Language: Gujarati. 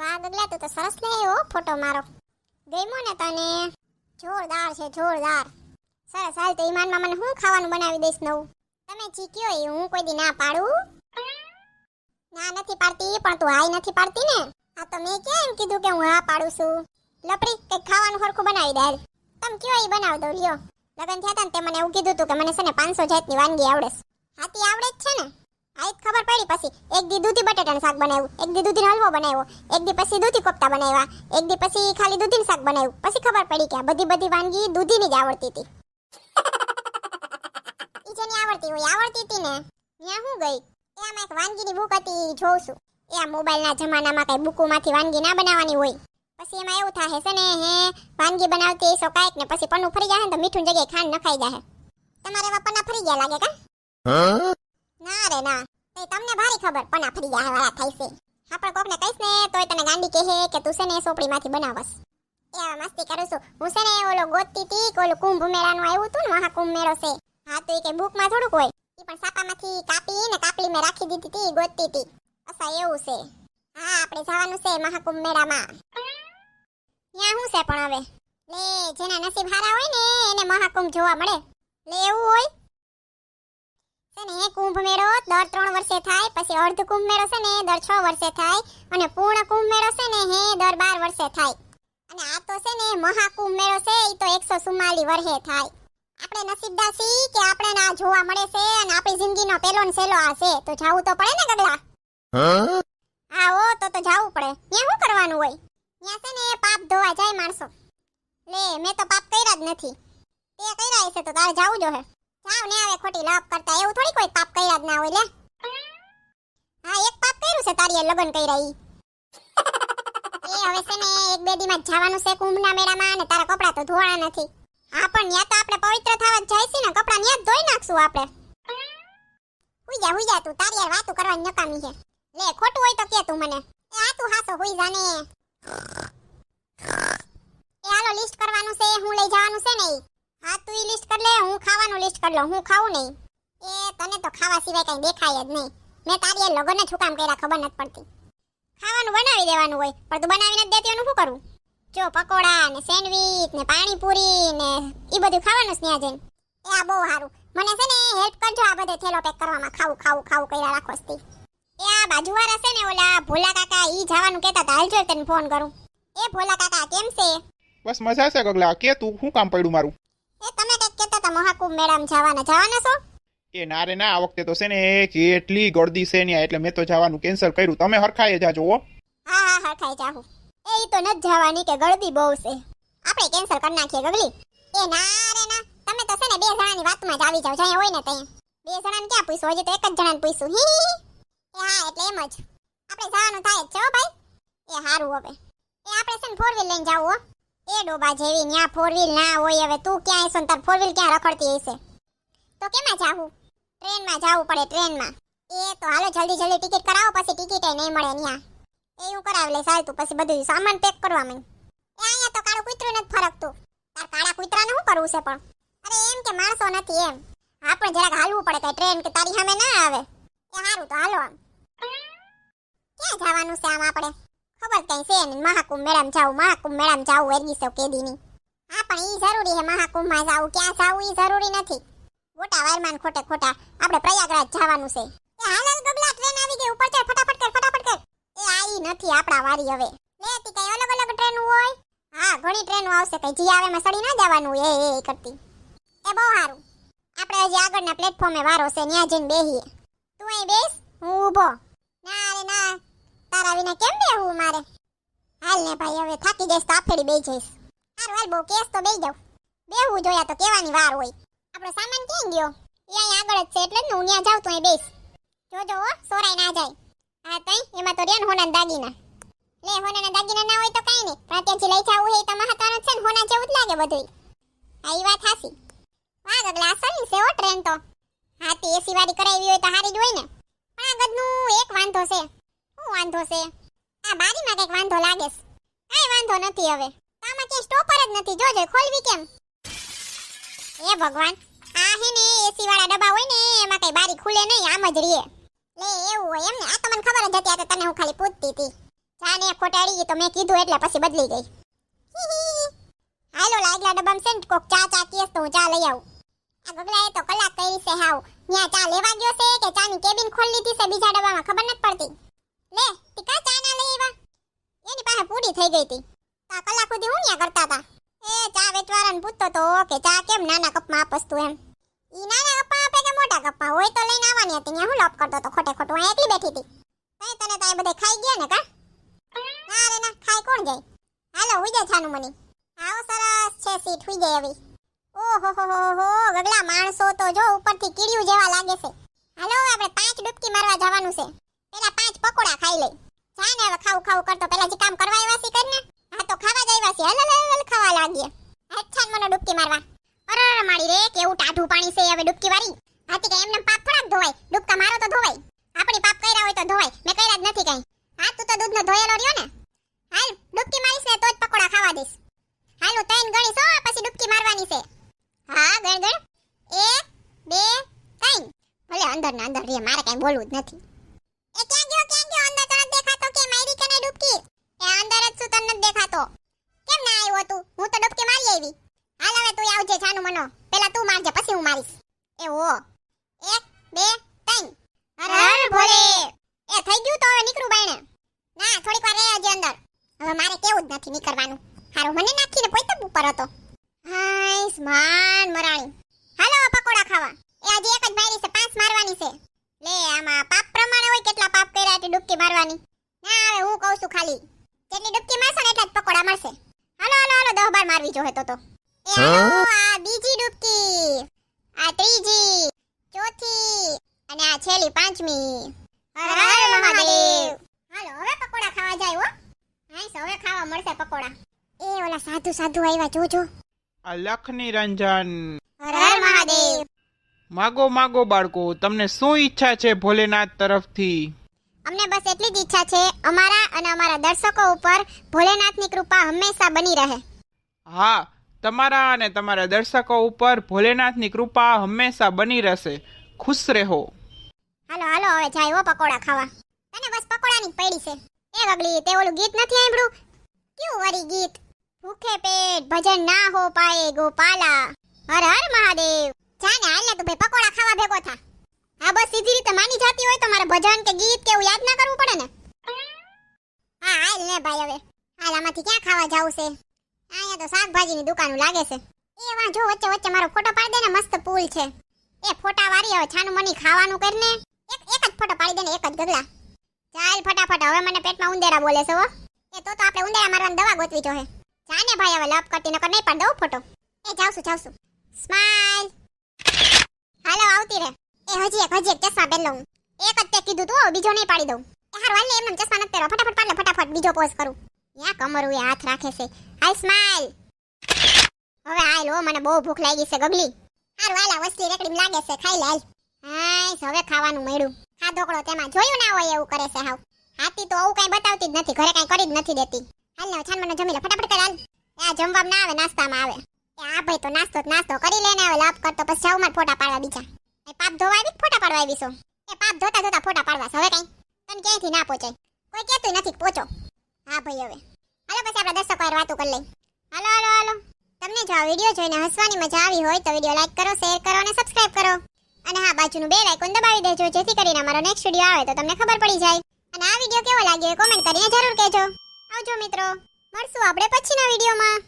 વાહ ગગલા તું તો સરસ લે હો ફોટો મારો. ગમ્યો ને તને? જોરદાર છે, જોરદાર. સરસ, હાલ તો ઈમાનમાં મને હું ખાવાનું બનાવી દઈશ નવું? તમે જીત્યો એ, હું કોઈ દી ના પાડું? ના નથી પાડતી પણ તું હાય નથી પાડતી ને? આ તો મેં કેમ કીધું કે હું હા પાડું છું? લપડી, કંઈક ખાવાનું સરખું બનાવી દે તમે કયો એ બનાવી દઉં, લ્યો. લગન થયા હતા ને તે મને એવું કીધું હતું કે મને છે ને પાંચસો જાતની વાનગી આવડે હાથી આવડે જ છે ને? આ એક ખબર પડી પછી. એક દી દૂધી બટાટાનું શાક બનાવ્યું, એક દી દૂધીનો હલવો બનાવ્યો, એક દી પછી દૂધી કોફતા બનાવ્યા, એક દી પછી ખાલી દૂધીનું શાક બનાવ્યું. પછી ખબર પડી કે આ બધી બધી વાનગી દૂધીની જ આવડતી હતી. ઈ જેની આવડતી હોય, આવડતી હતી ને, ત્યાં હું ગઈ. એ આમાં એક વાનગીની બુક હતી જોઉં છું. એ આ મોબાઈલના જમાનામાં કઈ બુકોમાંથી વાનગી ના બનાવવાની હોય. પછી એમાં એવું થાય છે ને, હે, વાનગી બનાવતી કાંઈક ને પછી પન્નું ફરી જાય ને તો મીઠું જગ્યાએ ખાંડ નખાઈ જાય તમારે એવા પન્ના ફરી ગયા લાગે કા? ના રે, ના. તે તમને ભારી ખબર પન્ના ફરી ગયા વાળા થાય છે પણ કોકને કહીશ ને, તોય તને ગાંડી કહે કે તું છે ને સોપડીમાંથી બનાવસ એ મસ્તી કરું છું. હું છે ને ઓલો ગોતતી તી ઓલું કુંભ મેળાનું આવ્યું તું ને, મહાકુંભ મેળો છે. હા, તો એ કે બુકમાં થોડુંક હોય. એ પણ સાપામાંથી કાપી ને કાપલી મેં રાખી દીધી તી ગોતતી તી. અસા એવું છે. હા, આપણે જવાનું છે મહાકુંભ મેળામાં. ત્યાં શું છે પણ હવે? લે, જેના નસીબ હારા હોય ને, એને મહાકુંભ જોવા મળે. લે, એવું હોય? ને, કુંભ મેળો દર ત્રણ વર્ષે થાય, પછી અર્ધ કુંભ મેળો છે ને દર છ વર્ષે થાય, અને પૂર્ણ કુંભ મેળો છે ને હે દર બાર વર્ષે થાય. અને આ તો છે ને, મહાકુંભ મેળો છે એ તો એકસો ચુમ્માલી વર્ષે થાય. આપણે નસીબદાર છીએ કે આપણે આ જોવા મળે છે, અને આપણી જિંદગીનો પહેલો ને સહેલો આ છે. તો જાવું તો પડે ને, ગગલા? હા ઓ તો તો જાવું પડે. ત્યાં શું કરવાનું હોય? ત્યાં છે ને, પાપ ધોવા જાય માણસો. લે, મેં તો પાપ કર્યા જ નથી. તે કર્યા છે તો તારે જાવું જો જાવ ને આવે ખોટી લપ કરતા, એવું થોડી કોઈ પાપ કર્યા જ ના હોય લે. હા, એક પાપ કર્યું છે તારી લગન કર્યા ઈ. એ હવે છે ને, એક બે દીમાં જવાનું છે કુંભના મેળામાં અને તારા કપડાં તો ધોવાના નથી. હા, પણ ન્યા તો આપણે પવિત્ર થવા જાય છે ને, કપડાં ન્યા જ ધોઈ નાખશું આપણે. હુઈ જા તું, તારી યાર વાતો કરવાની નકામી છે. લે, ખોટું હોય તો કે તું મને. એ આ તું હાસો હુઈ જાને એ હાલો લિસ્ટ કરવાનું છે, હું લઈ જવાનું છે ને હા, તું ઈ લિસ્ટ કર લે, હું ખાવાનું લિસ્ટ કર લઉં, હું ખાવું નહીં. એ તને તો ખાવા સિવાય કઈ દેખાય જ નહીં. મેં તારી એ લગન જ કામ કર્યા ખબર નથી પડતી. ખાવાનું બનાવી દેવાનું હોય, પણ તું બનાવી નથી દેતી એનું શું કરું? જો, પકોડા ને સેન્ડવીચ ને પાણીપુરી ને એ બધું ખાવાનું સ્નેહ જઈને. એ આ બહુ સારું. મને છે ને હેલ્પ કરજો, આ બધે થેલો પેક કરવામાં. ખાવું ખાવું ખાવું કર્યા રાખો સ્તી એ આ બાજુવાળા છે ને ઓલા, ભોલા કાકા, ઈ જવાનું કહેતા હતા. હાલજો તને ફોન કરું. એ ભોલા કાકા, કેમ છે? બસ મજા છે, ગગલા. કે તું, શું કામ પડ્યું મારું? હતા મહાકુંભ મેળામાં જવાના. જવાના છો એ ના રે ના આ વખતે તો છે ને કેટલી ગળદી છે ને એટલે મેં તો જવાનું કેન્સલ કર્યું. તમે હરખાએ જાજો હો. હા હા હા ખાઈ જાહું. એ તો નથી જવાની કે ગળદી બહુ છે. આપણે કેન્સલ કરી નાખીએ ગગલી? એ ના રે ના. તમે તો છે ને બે જણાની વાતમાં જ આવી જાવ જ્યાં હોય ને ત્યાં. બે જણાને ક્યાં પૂછ્યું હજી તો એક જ જણાને પૂછું હી. એ હા એટલે એમ જ. આપણે જવાનું થાય જ છે હો ભાઈ. એ સારું હવે. એ આપણે છે ને ફોર વ્હીલ લઈને જાવ હો. એ ડોબા જેવી ન્યા ફોર વ્હીલ ના હોય હવે તું ક્યાં હશે તાર ફોર વ્હીલ ક્યાં રખડતી હશે? તો કેમાં જાવું? ટ્રેનમાં જાવું પડે ટ્રેનમાં. એ તો હાલો જલ્દી જલ્દી ટિકિટ કરાવો, પછી ટિકિટ નહીં મળે ન્યા. એ હું કરાવી લઈશ, હાલ તું પછી બધું સામાન પેક કરવા માંડ. એ અહીંયા તો કાળું કૂતરું નથી ફરકતું. તાર કાળા કૂતરાને શું કરવું છે પણ? અરે એમ કે માણસો નથી એમ. હા, પણ જરાક હાલવું પડે કઈ ટ્રેન કે તારી સામે ના આવે. એ સારું તો હાલો આમ. ક્યાં જવાનું છે આમ આપણે? ખબર કઈ છે ને મહાકુંભ મેળામાં જાવું મહાકુંભ મેળામાં જાવું એરગી સૌ કેદીની હા, પણ ઈ જરૂરી છે મહાકુંભમાં જાવું ક્યાં જાવું ઈ જરૂરી નથી. મોટા વાયરમાન ખોટે ખોટા આપણે પ્રયાગરાજ જવાનું છે. એ હાલ હાલ ગગલા ટ્રેન આવી ગઈ. ઉપર ચડ ફટાફટ કર ફટાફટ કર. એ આઈ નથી આપણા વારી હવે. લે, તી કઈ અલગ અલગ ટ્રેન હોય? હા, ઘણી ટ્રેનો આવશે કઈ. જી આવે માં સડી ના જવાનું એ એ કરતી. એ બહુ સારું. આપણે હજી આગળના પ્લેટફોર્મે વારો છે. ત્યાં જઈને બેહીએ. તું અહીં બેસ, હું ઊભો. ના રે, ના. તારા વિના કેમ બેહું મારે? હાલ ને ભાઈ, હવે થાકી જઈશ તો આફેડી બેહી જઈશ. હારું હાલ, બહુ કેસ તો બેહી જાઉં. બેહવું જોયા તો કેવાની વાર હોય. આપણો સામાન ક્યાં ગયો? એ અહીં આગળ જ છે એટલે હું ત્યાં જાઉં તો અહીં બેસ જોજો હો, સોરાય ના જાય. હા, તઈ? એમાં તો રેન હોના દાગીના. લે હોના દાગીના ના હોય તો કાઈ નહીં. પણ ત્યાંથી લઈ જાવું હોય તો મહત્વનું છે ને, હોના જેવું જ લાગે બધું આ એ વાત હાસી વાહ, ગગલા અસલ છે ટ્રેન તો. હાથી એસી વાળી કરાવી હોય તો હારી જ હોય ને. પણ આ એક વાંધો છે. શું વાંધો છે? આ બારીમાં કંઈક વાંધો લાગે છે. કાઈ વાંધો નથી હવે. આમાં ક્યાંય સ્ટોપર જ નથી. જોજે ખોલવી કેમ? એ ભગવાન, આ હે ને એસી વાળા ડબ્બા હોય ને, એમાં કઈ બારી ખુલે નહીં, આમ જ રીએ. લે, એવું હોય એમ ને આ તો મને ખબર જ હતી, આ તને હું ખાલી પૂછતી હતી. જાને ખોટાડી ગઈ તો મેં કીધું, એટલે પછી બદલી ગઈ. હાલો, લાગલા ડબ્બામાં છે ને, કોક ચા ચા કેસ તો હું ચા લઈ આવું. આ ગગલાએ તો કલાક કરી છે હાવ. ન્યા ચા લેવા ગયો છે કે ચાની કેબિન ખોલી લીધી છે? બીજા ડબ્બામાં ખબર નથી પડતી. લે, ટીકા ચા ના લઈ આવ્યા. એની પાસે પૂરી થઈ ગઈ હતી. તા કલાક સુધી હું ન્યા કરતા હતા? એ ચા વેચવાળાને પૂછતો તો, કે ચા કેમ નાના કપમાં આપસ તું એમ? ઈ નાના કપમાં આપે કે મોટા કપમાં? હોય તો લઈને આવવાની હતી, ન્યા હું લોપ કરતો તો ખોટે ખોટું આ એકલી બેઠી હતી. તઈ તને તાય બધે ખાઈ ગયા ને, કા? ના રે, ના, ખાઈ કોણ જાય? હાલો, હુઈ જાય છાનું મની. આવો સરસ છે, સીટ હુઈ જાય હવે ઓહો, હો હો હો, ગગલા માણસો તો જો ઉપરથી કીડિયું જેવા લાગે છે. હાલો આપણે પાંચ ડૂબકી મારવા જવાનું છે. પેલા પાંચ પકોડા ખાઈ લઈ. જા ને હવે ખાવું ખાવું કરતો પેલા જે કામ કરવા આવ્યા છે કરને હા તો ખાવા જ આવ્યા છે. હલ હલ હલ ખાવા લાગીએ. અચ્છા મને ડૂબકી મારવા. અરર અરે મારી રે, કેવું ટાઢું પાણી છે હવે ડૂબકી વાળી. હાથી કે એમને પાપ થોડાક ધોવાય. ડૂબકા મારો તો ધોવાય. આપણી પાપ કર્યા હોય તો ધોવાય. મેં કર્યા જ નથી કઈ. હા, તું તો દૂધનો ધોયેલો રહ્યો ને. હાલ, ડૂબકી મારીશ ને તો જ પકોડા ખાવા દઈશ. હાલ, હું ત્રણ ગણીશ, હો, પછી ડૂબકી મારવાની છે. હા, ગણ ગણ. એક, બે, ત્રણ. ભલે અંદર ને અંદર રે મારે કઈ બોલવું જ નથી એ ક્યાં ગયો ક્યાં ગયો અંદર તો નથી દેખાતો કે મારી કે નહીં ડૂબકી એ અંદર જ શું તને નથી દેખાતો કેમ ના આવ્યો તું હું તો ડૂબકી મારી આવી હાલ હવે તું આવજે છાનું મનો પેલા તું મારજે પછી હું મારીશ એ ઓ એક બે ત્રણ. હર હર ભોલે. એ થઈ ગયું તો હવે નીકળું બાયણે. ના થોડીક વાર રહે હજી અંદર. હવે મારે કેવું જ નથી નીકળવાનું. હારું મને નાખીને પોઈતમ ઉપર હતો. હાઈસ માન મરાણી. હાલો પકોડા ખાવા. એ હજી એક જ મારી છે પાંચ મારવાની છે. લે આમાં પાપ પ્રમાણે હોય કેટલા પાપ કર્યા એટલી ડૂબકી મારવાની. ના હવે હું કહું છું ખાલી. જેટલી ડૂબકી મારશો ને એટલા જ પકોડા મળશે હાલો હાલો હાલો દહ બાર મારવી જોહે તો તો. એ હાલો આ બીજી ડૂબકી. આ ત્રીજી ચોથી અને આ છેલ્લી પાંચમી. હર હર મહાદેવ. હાલો હવે પકોડા ખાવા જાય હો. હાઈસ હવે ખાવા મળશે પકોડા. એ ઓલા સાધુ સાધુ આવ્યા જોજો. આ લખની રંજન. હર હર મહાદેવ. માગો માગો બાળકો તમને શું ઈચ્છા છે ભોલેનાથ તરફથી? અમને બસ એટલી જ ઈચ્છા છે અમારા અને અમારા દર્શકો ઉપર ભોલેનાથની કૃપા હંમેશા બની રહે. હા તમારા અને તમારા દર્શકો ઉપર ભોલેનાથની કૃપા હંમેશા બની રહેશે. ખુશ રહો. હાલો હાલો, હવે જાય હો પકોડા ખાવા. તને બસ પકોડાની પડી છે. એ ગગલી તે ઓલું ગીત નથી સાંભળ્યું? કેવું વરી ગીત? ભૂખે પેટ ભજન ના હો પાએ ગોપાલા. હર હર મહાદેવ. જાને હાલ ને તું ભાઈ, પકોડા ખાવા ભેગો થા. હા, બસ સીધી રીતે માની જાતી હોય તો મારે ભજન કે ગીત કે એવું યાદ ના કરવું પડે ને. હા, હાલ ને ભાઈ હવે. હાલ આમાંથી ક્યાં ખાવા જાવું છે? અહીંયા તો શાકભાજીની દુકાન લાગે છે. એ વાં જો વચ્ચે વચ્ચે મારો ફોટો પાડી દે મસ્ત પુલ છે. એ ફોટા વાળી હવે છાનું મની ખાવાનું કરીને એક એક જ ફોટો પાડી દે એક જ ગગલા. ચાલ ફટાફટ, હવે મને પેટમાં ઉંદેરા બોલે છે હો. એ તો તો આપણે ઉંદેરા મારવાની દવા ગોતવી જોહે જાને ભાઈ, હવે લપ કરતી નકર નહીં પણ દઉં ફોટો. એ જાવશું જાવશું સ્માઈલ. હાલો, આવતી રે. એ હજી એક હજી એક ચશ્મા પહેર લઉં. એક જ તે કીધું તું બીજો નહીં પાડી દઉં. એ હારું ને એમને ચશ્મા નથી પહેરો ફટાફટ પાડ ફટાફટ બીજો પોઝ કરું. યા કમરું, એ હાથ રાખે છે. હાલ સ્માઈલ હવે હાલ હો, મને બહુ ભૂખ લાગી છે, ગગલી. હારું, હાલ વસ્તી રેકડીમ લાગે છે, ખાઈ લે, હાલ. હવે ખાવાનું મળ્યું. ખા ઢોકળો તેમાં જોયું ના હોય એવું કરે છે, હાવ. હાથી તો આવું કઈ બતાવતી જ નથી, ઘરે કઈ કરી જ નથી દેતી. હાલ ને છાન મને જમી લે, ફટાફટ કર, હાલ. આ જમવામાં ના આવે, નાસ્તામાં આવે. આ ભાઈ તો નાસ્તો નાસ્તો કરી લે ને હવે લાભ કરતો પછી જાવ ફોટા પાડવા બીજા. એ પાપ ધોવા આવી ફોટા પાડવા આવી છો? એ પાપ ધોતા ધોતા ફોટા પાડવા હવે કઈ? તને ક્યાંયથી ના પહોંચાય? કોઈ કહેતું નથી પહોંચો. હા, ભાઈ, હવે. હાલો, પછી આપણે દર્શકો વાતો કરી લઈ હાલો હાલો હાલો. તમને જો આ વીડિયો જોઈને હસવાની મજા આવી હોય તો વીડિયો લાઈક કરો, શેર કરો અને સબસ્ક્રાઇબ કરો. અને હા, બાજુનું બેલ આઇકોન દબાવી દેજો, જેથી કરીને અમારો નેક્સ્ટ વીડિયો આવે તો તમને ખબર પડી જાય. અને આ વીડિયો કેવો લાગ્યો એ કોમેન્ટ કરીને જરૂર કહેજો. આવજો મિત્રો, મળશું આપણે પછીના વિડીયોમાં.